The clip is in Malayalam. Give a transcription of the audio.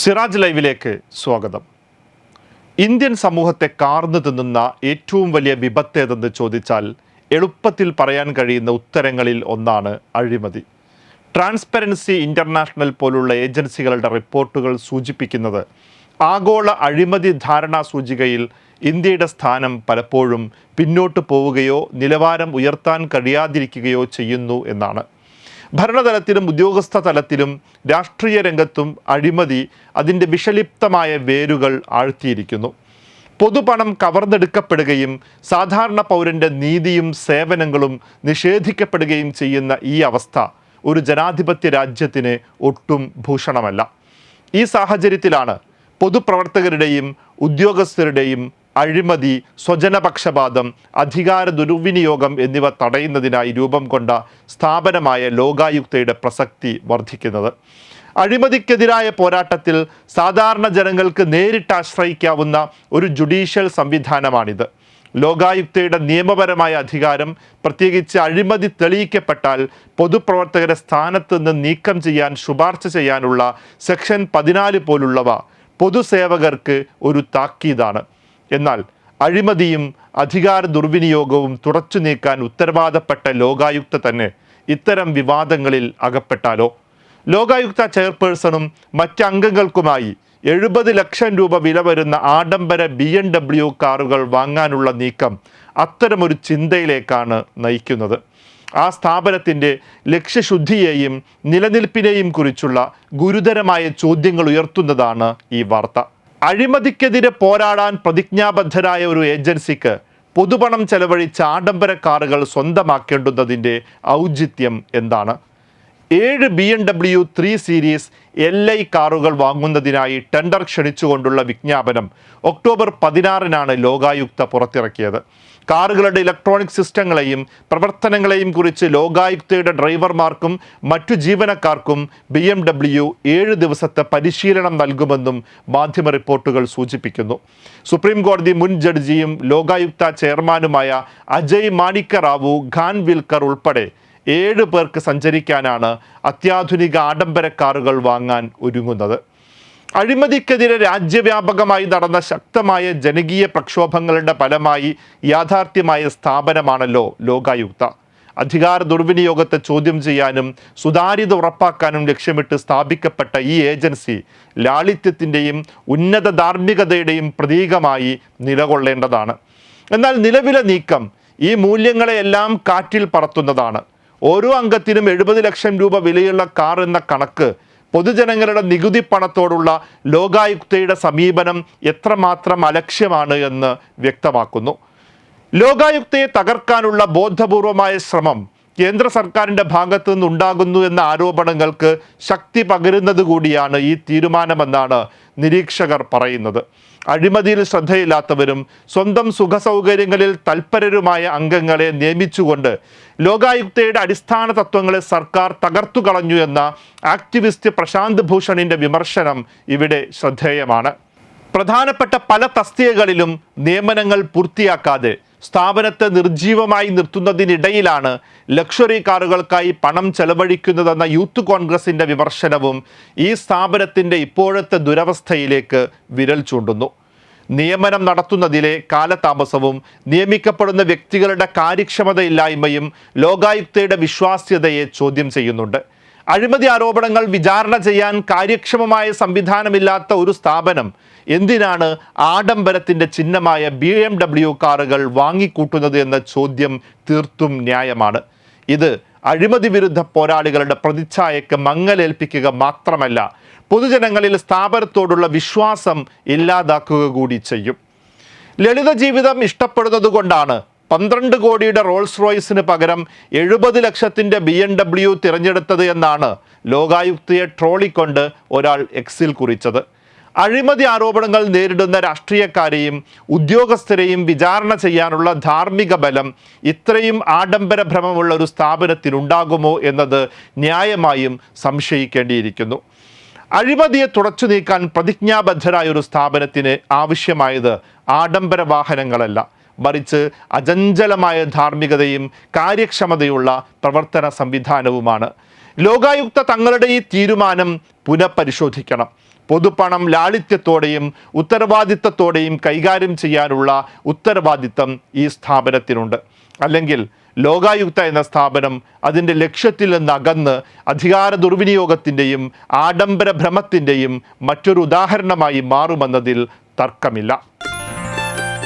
സിറാജ് ലൈവിലേക്ക് സ്വാഗതം. ഇന്ത്യൻ സമൂഹത്തെ കാർന്നു തിന്നുന്ന ഏറ്റവും വലിയ വിപത്തേതെന്ന് ചോദിച്ചാൽ എളുപ്പത്തിൽ പറയാൻ കഴിയുന്ന ഉത്തരങ്ങളിൽ ഒന്നാണ് അഴിമതി. ട്രാൻസ്പെറൻസി ഇന്റർനാഷണൽ പോലുള്ള ഏജൻസികളുടെ റിപ്പോർട്ടുകൾ സൂചിപ്പിക്കുന്നത് ആഗോള അഴിമതി ധാരണാ സൂചികയിൽ ഇന്ത്യയുടെ സ്ഥാനം പലപ്പോഴും പിന്നോട്ട് പോവുകയോ നിലവാരം ഉയർത്താൻ കഴിയാതിരിക്കുകയോ ചെയ്യുന്നു എന്നാണ്. ഭരണതലത്തിലും ഉദ്യോഗസ്ഥ തലത്തിലും രാഷ്ട്രീയ രംഗത്തും അഴിമതി അതിന്റെ വിഷലിപ്തമായ വേരുകൾ ആഴ്ത്തിയിരിക്കുന്നു. പൊതുപണം കവർന്നെടുക്കപ്പെടുകയും സാധാരണ പൗരന്റെ നീതിയും സേവനങ്ങളും നിഷേധിക്കപ്പെടുകയും ചെയ്യുന്ന ഈ അവസ്ഥ ഒരു ജനാധിപത്യ രാജ്യത്തിന് ഒട്ടും ഭൂഷണമല്ല. ഈ സാഹചര്യത്തിലാണ് പൊതുപ്രവർത്തകരുടെയും ഉദ്യോഗസ്ഥരുടെയും അഴിമതി സ്വജനപക്ഷപാതം അധികാര ദുർവിനിയോഗം എന്നിവ തടയുന്നതിനായി രൂപം കൊണ്ട സ്ഥാപനമായ ലോകായുക്തയുടെ പ്രസക്തി വർദ്ധിക്കുന്നത്. അഴിമതിക്കെതിരായ പോരാട്ടത്തിൽ സാധാരണ ജനങ്ങൾക്ക് നേരിട്ട് ആശ്രയിക്കാവുന്ന ഒരു ജുഡീഷ്യൽ സംവിധാനമാണിത്. ലോകായുക്തയുടെ നിയമപരമായ അധികാരം പ്രത്യേകിച്ച് അഴിമതി തെളിയിക്കപ്പെട്ടാൽ പൊതുപ്രവർത്തകരെ സ്ഥാനത്ത് നിന്ന് നീക്കം ചെയ്യാൻ ശുപാർശ ചെയ്യാനുള്ള സെക്ഷൻ പതിനാല് പോലുള്ളവ പൊതുസേവകർക്ക് ഒരു താക്കീതാണ്. എന്നാൽ അഴിമതിയും അധികാര ദുർവിനിയോഗവും തുടച്ചു നീക്കാൻ ഉത്തരവാദപ്പെട്ട ലോകായുക്ത തന്നെ ഇത്തരം വിവാദങ്ങളിൽ അകപ്പെട്ടാലോ? ലോകായുക്ത ചെയർപേഴ്സണും മറ്റ് അംഗങ്ങൾക്കുമായി എഴുപത് ലക്ഷം രൂപ വില വരുന്ന ആഡംബര ബി എം ഡബ്ല്യു കാറുകൾ വാങ്ങാനുള്ള നീക്കം അത്തരമൊരു ചിന്തയിലേക്കാണ് നയിക്കുന്നത്. ആ സ്ഥാപനത്തിന്റെ ലക്ഷ്യശുദ്ധിയെയും നിലനിൽപ്പിനെയും കുറിച്ചുള്ള ഗുരുതരമായ ചോദ്യങ്ങൾ ഉയർത്തുന്നതാണ് ഈ വാർത്ത. അഴിമതിക്കെതിരെ പോരാടാൻ പ്രതിജ്ഞാബദ്ധരായ ഒരു ഏജൻസിക്ക് പൊതുപണം ചെലവഴിച്ച ആഡംബര കാറുകൾ സ്വന്തമാക്കേണ്ടുന്നതിന്റെ ഔചിത്യം എന്താണ്? ഏഴ് B M W three series L I കാറുകൾ വാങ്ങുന്നതിനായി ടെൻഡർ ക്ഷണിച്ചുകൊണ്ടുള്ള വിജ്ഞാപനം ഒക്ടോബർ പതിനാറിനാണ് ലോകായുക്ത പുറത്തിറക്കിയത്. കാറുകളുടെ ഇലക്ട്രോണിക് സിസ്റ്റങ്ങളെയും പ്രവർത്തനങ്ങളെയും കുറിച്ച് ലോകായുക്തയുടെ ഡ്രൈവർമാർക്കും മറ്റു ജീവനക്കാർക്കും ബി എം ഡബ്ല്യു ഏഴ് ദിവസത്തെ പരിശീലനം നൽകുമെന്നും മാധ്യമ റിപ്പോർട്ടുകൾ സൂചിപ്പിക്കുന്നു. സുപ്രീം കോടതി മുൻ ജഡ്ജിയും ലോകായുക്ത ചെയർമാനുമായ അജയ് മാണിക്ക റാവു ഖാൻ വിൽക്കർ ഉൾപ്പെടെ ഏഴ് പേർക്ക് സഞ്ചരിക്കാനാണ് അത്യാധുനിക ആഡംബര കാറുകൾ വാങ്ങാൻ ഒരുങ്ങുന്നത്. അഴിമതിക്കെതിരെ രാജ്യവ്യാപകമായി നടന്ന ശക്തമായ ജനകീയ പ്രക്ഷോഭങ്ങളുടെ ഫലമായി യാഥാർത്ഥ്യമായ സ്ഥാപനമാണല്ലോ ലോകായുക്ത. അധികാര ദുർവിനിയോഗത്തെ ചോദ്യം ചെയ്യാനും സുതാര്യത ഉറപ്പാക്കാനും ലക്ഷ്യമിട്ട് സ്ഥാപിക്കപ്പെട്ട ഈ ഏജൻസി ലാളിത്യത്തിന്റെയും ഉന്നത ധാർമ്മികതയുടെയും പ്രതീകമായി നിലകൊള്ളേണ്ടതാണ്. എന്നാൽ നിലവിലെ നീക്കം ഈ മൂല്യങ്ങളെയെല്ലാം കാറ്റിൽ പറത്തുന്നതാണ്. ഓരോ അംഗത്തിനും എഴുപത് ലക്ഷം രൂപ വിലയുള്ള കാർ എന്ന കണക്ക് പൊതുജനങ്ങളുടെ നികുതി പണത്തോടുള്ള ലോകായുക്തയുടെ സമീപനം എത്രമാത്രം അലക്ഷ്യമാണ് എന്ന് വ്യക്തമാക്കുന്നു. ലോകായുക്തയെ തകർക്കാനുള്ള ബോധപൂർവമായ ശ്രമം കേന്ദ്ര സർക്കാരിന്റെ ഭാഗത്തു നിന്നുണ്ടാകുന്നു എന്ന ആരോപണങ്ങൾക്ക് ശക്തി പകരുന്നത് കൂടിയാണ് ഈ തീരുമാനമെന്നാണ് നിരീക്ഷകർ പറയുന്നത്. അഴിമതിയിൽ ശ്രദ്ധയില്ലാത്തവരും സ്വന്തം സുഖസൗകര്യങ്ങളിൽ തൽപരരുമായ അംഗങ്ങളെ നിയമിച്ചുകൊണ്ട് ലോകായുക്തയുടെ അടിസ്ഥാന തത്വങ്ങളെ സർക്കാർ തകർത്തു കളഞ്ഞു എന്ന ആക്ടിവിസ്റ്റ് പ്രശാന്ത് ഭൂഷണിന്റെ വിമർശനം ഇവിടെ ശ്രദ്ധേയമാണ്. പ്രധാനപ്പെട്ട പല തസ്തികകളിലും നിയമനങ്ങൾ പൂർത്തിയാക്കാതെ സ്ഥാപനത്തെ നിർജീവമായി നിർത്തുന്നതിനിടയിലാണ് ലക്ഷറി കാറുകൾക്കായി പണം ചെലവഴിക്കുന്നതെന്ന യൂത്ത് കോൺഗ്രസിന്റെ വിമർശനവും ഈ സ്ഥാപനത്തിന്റെ ഇപ്പോഴത്തെ ദുരവസ്ഥയിലേക്ക് വിരൽ ചൂണ്ടുന്നു. നിയമനം നടത്തുന്നതിലെ കാലതാമസവും നിയമിക്കപ്പെടുന്ന വ്യക്തികളുടെ കാര്യക്ഷമതയില്ലായ്മയും ലോകായുക്തയുടെ വിശ്വാസ്യതയെ ചോദ്യം ചെയ്യുന്നുണ്ട്. അഴിമതി ആരോപണങ്ങൾ വിചാരണ ചെയ്യാൻ കാര്യക്ഷമമായ സംവിധാനമില്ലാത്ത ഒരു സ്ഥാപനം എന്തിനാണ് ആഡംബരത്തിന്റെ ചിഹ്നമായ ബി എം ഡബ്ല്യു കാറുകൾ വാങ്ങിക്കൂട്ടുന്നത് എന്ന ചോദ്യം തീർത്തും ന്യായമാണ്. ഇത് അഴിമതി വിരുദ്ധ പോരാളികളുടെ പ്രതിച്ഛായക്ക് മങ്ങലേൽപ്പിക്കുക മാത്രമല്ല പൊതുജനങ്ങളിൽ സ്ഥാപനത്തോടുള്ള വിശ്വാസം ഇല്ലാതാക്കുക കൂടി ചെയ്യും. ലളിത ജീവിതം ഇഷ്ടപ്പെടുന്നത് കൊണ്ടാണ് പന്ത്രണ്ട് കോടിയുടെ റോൾസ് റോയ്സിന് പകരം എഴുപത് ലക്ഷത്തിന്റെ ബി എം ഡബ്ല്യു തിരഞ്ഞെടുത്തത് എന്നാണ് ലോകായുക്തയെ ട്രോളിക്കൊണ്ട് ഒരാൾ എക്സിൽ കുറിച്ചത്. അഴിമതി ആരോപണങ്ങൾ നേരിടുന്ന രാഷ്ട്രീയക്കാരെയും ഉദ്യോഗസ്ഥരെയും വിചാരണ ചെയ്യാനുള്ള ധാർമ്മിക ബലം ഇത്രയും ആഡംബര ഭ്രമമുള്ള ഒരു സ്ഥാപനത്തിനുണ്ടാകുമോ എന്നത് ന്യായമായും സംശയിക്കേണ്ടിയിരിക്കുന്നു. അഴിമതിയെ തുടച്ചു നീക്കാൻ പ്രതിജ്ഞാബദ്ധരായ ഒരു സ്ഥാപനത്തിന് ആവശ്യമായത് ആഡംബര വാഹനങ്ങളല്ല. മറിച്ച് അചഞ്ചലമായ ധാർമ്മികതയും കാര്യക്ഷമതയുള്ള പ്രവർത്തന സംവിധാനവുമാണ്. ലോകായുക്ത തങ്ങളുടെ ഈ തീരുമാനം പുനഃപരിശോധിക്കണം. പൊതുപണം ലാളിത്യത്തോടെയും ഉത്തരവാദിത്തത്തോടെയും കൈകാര്യം ചെയ്യാനുള്ള ഉത്തരവാദിത്തം ഈ സ്ഥാപനത്തിനുണ്ട്. അല്ലെങ്കിൽ ലോകായുക്ത എന്ന സ്ഥാപനം അതിന്റെ ലക്ഷ്യത്തിൽ നിന്ന് അകന്ന് അധികാര ദുർവിനിയോഗത്തിന്റെയും ആഡംബര ഭ്രമത്തിന്റെയും മറ്റൊരു ഉദാഹരണമായി മാറുമെന്നതിൽ തർക്കമില്ല.